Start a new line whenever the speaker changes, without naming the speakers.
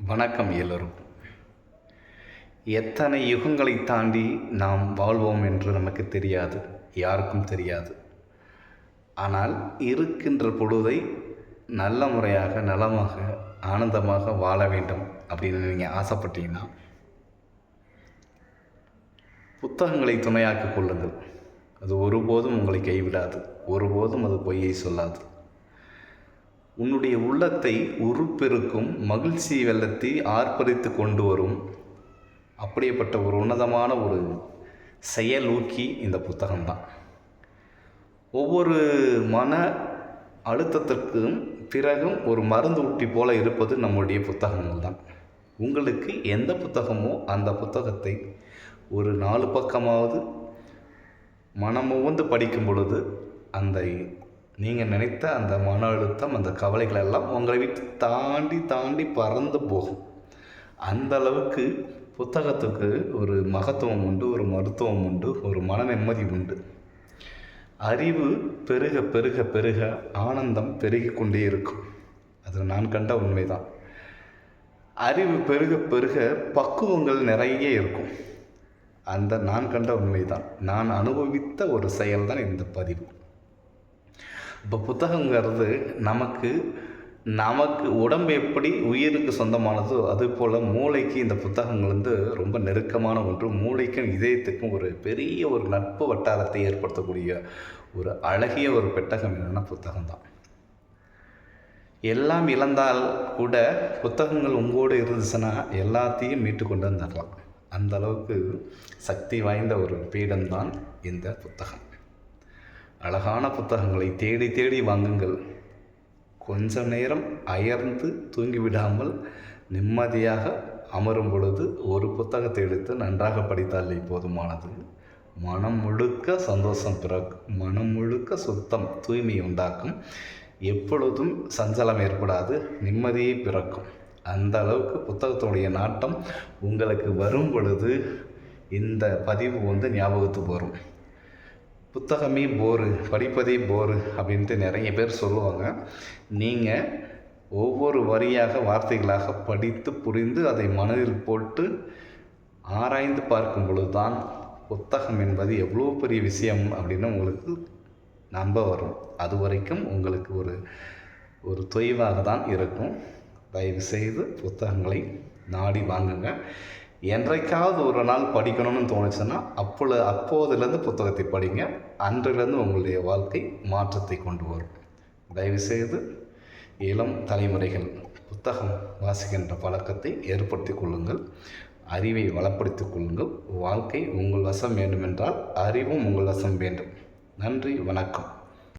வணக்கம் எல்லோரும். எத்தனை யுகங்களை தாண்டி நாம் வாழ்வோம் என்று நமக்கு தெரியாது யாருக்கும் தெரியாது. ஆனால் இருக்கின்ற பொழுதை நல்ல முறையாக நலமாக ஆனந்தமாக வாழ வேண்டும் அப்படின்னு நீங்கள் ஆசைப்பட்டீங்கன்னா புத்தகங்களை துணையாக்கிக் கொள்ளுங்கள். அது ஒருபோதும் உங்களை கைவிடாது ஒருபோதும் அது பொய்யை சொல்லாது. உன்னுடைய உள்ளத்தை உருப்பெருக்கும் மகிழ்ச்சி வெள்ளத்தை ஆர்ப்பரித்து கொண்டு வரும். அப்படியேப்பட்ட ஒரு உன்னதமான ஒரு செயலூக்கி இந்த புத்தகம்தான். ஒவ்வொரு மன அழுத்தத்திற்கும் பிறகும் ஒரு மருந்து ஊட்டி போல இருப்பது நம்முடைய புத்தகங்கள் தான் உங்களுக்கு எந்த புத்தகமோ அந்த புத்தகத்தை ஒரு நாலு பக்கமாவது மனமுவந்து படிக்கும் பொழுது அந்த நீங்கள் நினைத்த அந்த மன அழுத்தம் அந்த கவலைகள் எல்லாம் உங்களை விட்டு தாண்டி தாண்டி பறந்து போகும். அந்த அளவுக்கு புத்தகத்துக்கு ஒரு மகத்துவம் உண்டு ஒரு மருத்துவம் உண்டு ஒரு மன நிம்மதி உண்டு. அறிவு பெருக பெருக பெருக ஆனந்தம் பெருகி கொண்டே இருக்கும். அது நான் கண்ட உண்மைதான். அறிவு பெருக பெருக பக்குவங்கள் நிறைய இருக்கும். அந்த நான் கண்ட உண்மைதான். நான் அனுபவித்த ஒரு செயல்தான் இந்த பதிவு. இப்போ புத்தகங்கிறது நமக்கு நமக்கு உடம்பு எப்படி உயிருக்கு சொந்தமானதோ அது போல் மூளைக்கு இந்த புத்தகங்கள் வந்து ரொம்ப நெருக்கமான ஒன்று. மூளைக்கும் இதயத்துக்கும் ஒரு பெரிய ஒரு நட்பு வட்டாரத்தை ஏற்படுத்தக்கூடிய ஒரு அழகிய ஒரு பெட்டகம் என்னென்னா புத்தகம்தான். எல்லாம் இழந்தால் கூட புத்தகங்கள் உங்களோடு இருந்துச்சுன்னா எல்லாத்தையும் மீட்டு கொண்டு வந்துடலாம். அந்த அளவுக்கு சக்தி வாய்ந்த ஒரு பீடம்தான் இந்த புத்தகம். அழகான புத்தகங்களை தேடி தேடி வாங்குங்கள். கொஞ்ச நேரம் அயர்ந்து தூங்கிவிடாமல் நிம்மதியாக அமரும் பொழுது ஒரு புத்தகத்தை எடுத்து நன்றாக படித்தாலே போதுமானது. மனம் முழுக்க சந்தோஷம் பிறக்கும் மனம் முழுக்க சுத்தம் தூய்மை உண்டாக்கும். எப்பொழுதும் சஞ்சலம் ஏற்படாது நிம்மதியை பிறக்கும். அந்த அளவுக்கு புத்தகத்தினுடைய நாட்டம் உங்களுக்கு வரும் பொழுது இந்த பதிவு வந்து ஞாபகத்துக்கு வரும். புத்தகமே போரு படிப்பதே போரு அப்படின்ட்டு நிறைய பேர் சொல்லுவாங்க. நீங்கள் ஒவ்வொரு வரியாக வார்த்தைகளாக படித்து புரிந்து அதை மனதில் போட்டு ஆராய்ந்து பார்க்கும் பொழுது தான் புத்தகம் என்பது எவ்வளோ பெரிய விஷயம் அப்படின்னு உங்களுக்கு நம்ப வரும். அது வரைக்கும் உங்களுக்கு ஒரு ஒரு தொய்வாக தான் இருக்கும். தயவு செய்து புத்தகங்களை நாடி வாங்குங்க. என்றைக்காவது ஒரு நாள் படிக்கணும்னு தோணுச்சுன்னா அப்பொழுது அப்போதுலேருந்து புத்தகத்தை படிங்க. அன்றிலிருந்து உங்களுடைய வாழ்க்கை மாற்றத்தை கொண்டு வரும். தயவுசெய்து இளம் தலைமுறைகள் புத்தகம் வாசிக்கின்ற பழக்கத்தை ஏற்படுத்தி கொள்ளுங்கள். அறிவை வளப்படுத்திக் கொள்ளுங்கள். வாழ்க்கை உங்கள் வசம் வேண்டுமென்றால் அறிவும் உங்கள் வசம் வேண்டும். நன்றி வணக்கம்.